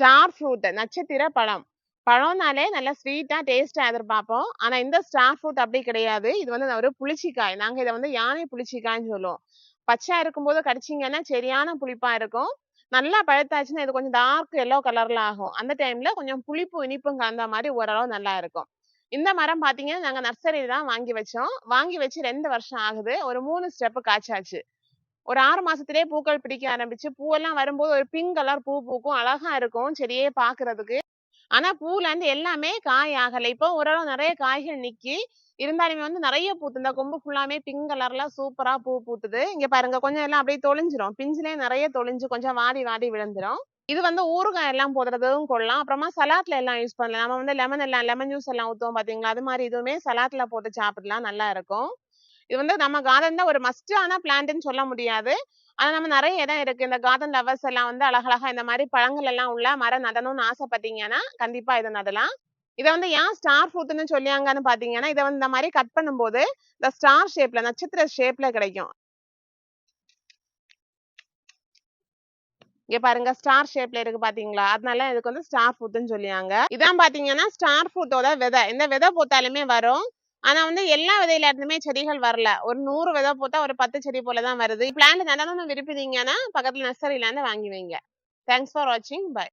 Star fruit நட்சத்திர பழம். பழம்னாலே நல்லா ஸ்வீட்டா டேஸ்டா எதிர்பார்ப்போம். ஆனா இந்த ஸ்டார் ஃப்ரூட் அப்படி கிடையாது. இது வந்து ஒரு புளிச்சிக்காய். நாங்க இதை வந்து யானை புளிச்சிக்காய்ன்னு சொல்லுவோம். பச்சா இருக்கும்போது கடிச்சீங்கன்னா சரியான புளிப்பா இருக்கும். நல்லா பழுத்தாச்சுன்னா இது கொஞ்சம் டார்க் எல்லோ கலர்ல ஆகும். அந்த டைம்ல கொஞ்சம் புளிப்பு இனிப்பும் கலந்த மாதிரி ஓரளவு நல்லா இருக்கும். இந்த மரம் பாத்தீங்கன்னா நாங்க நர்சரி தான் வாங்கி வச்சோம். வாங்கி வச்சு ரெண்டு வருஷம் ஆகுது. ஒரு மூணு ஸ்டெப் காய்ச்சாச்சு. ஒரு ஆறு மாசத்திலேயே பூக்கள் பிடிக்க ஆரம்பிச்சு பூவெல்லாம் வரும்போது ஒரு பிங்க் கலர் பூ பூக்கும் அழகா இருக்கும் செடியே பாக்குறதுக்கு. ஆனா பூல இருந்து எல்லாமே காய் ஆகல. இப்போ ஓரளவு நிறைய காய்கள் நிக்கி. இருந்தாலுமே வந்து நிறைய பூத்து இந்த கொம்பு ஃபுல்லாமே பிங்க் கலர்ல சூப்பரா பூ பூத்துது. இங்க பாருங்க கொஞ்சம் எல்லாம் அப்படியே தொளிஞ்சிரும் பிஞ்சிலே நிறைய தொளிஞ்சு கொஞ்சம் வாடி வாடி விழுந்துரும். இது வந்து ஊறுகாய் எல்லாம் போடுறதும் கொள்ளலாம். அப்புறமா சலாட்ல எல்லாம் யூஸ் பண்ணலாம். நம்ம வந்து லெமன் எல்லாம் லெமன் ஜூஸ் எல்லாம் ஊத்துவோம் பாத்தீங்களா? அது மாதிரி இதுவுமே சலாட்ல போட்டு சாப்பிடலாம். நல்லா இருக்கும். இது வந்து நம்ம கார்டன்ல ஒரு மஸ்டான பிளான்ட்னு சொல்ல முடியாது. ஆனால் நம்ம நிறைய இடம் இருக்கு. இந்த கார்டன் லவர்ஸ் எல்லாம் வந்து அழகழகா இந்த மாதிரி பழங்கள் எல்லாம் உள்ள மரம் நடணும்னு ஆசைப்பட்டீங்கன்னா கண்டிப்பா இதை நடலாம். இதை வந்து ஏன் ஸ்டார் ஃப்ரூட்னு சொல்லியாங்கன்னு பாத்தீங்கன்னா இதை வந்து இந்த மாதிரி கட் பண்ணும்போது இந்த ஸ்டார் ஷேப்ல நட்சத்திர ஷேப்ல கிடைக்கும். இங்க பாருங்க ஸ்டார் ஷேப்ல இருக்கு பாத்தீங்களா? அதனால இதுக்கு வந்து ஸ்டார் ஃப்ரூட்னு சொல்லியாங்க. இதான் பாத்தீங்கன்னா ஸ்டார் ஃப்ரூட்டோட விதை. இந்த விதை போட்டாலுமே வரும். ஆனா வந்து எல்லா விதையில இருந்துமே செடிகள் வரல. ஒரு நூறு விதை போட்டா ஒரு பத்து செடி போலதான் வருது. பிளான்ட் நடணும்னு விரும்புறீங்கன்னா பக்கத்துல நர்சரில இருந்து வாங்கி வைங்க தேங்க்ஸ் ஃபார் வாட்சிங் பை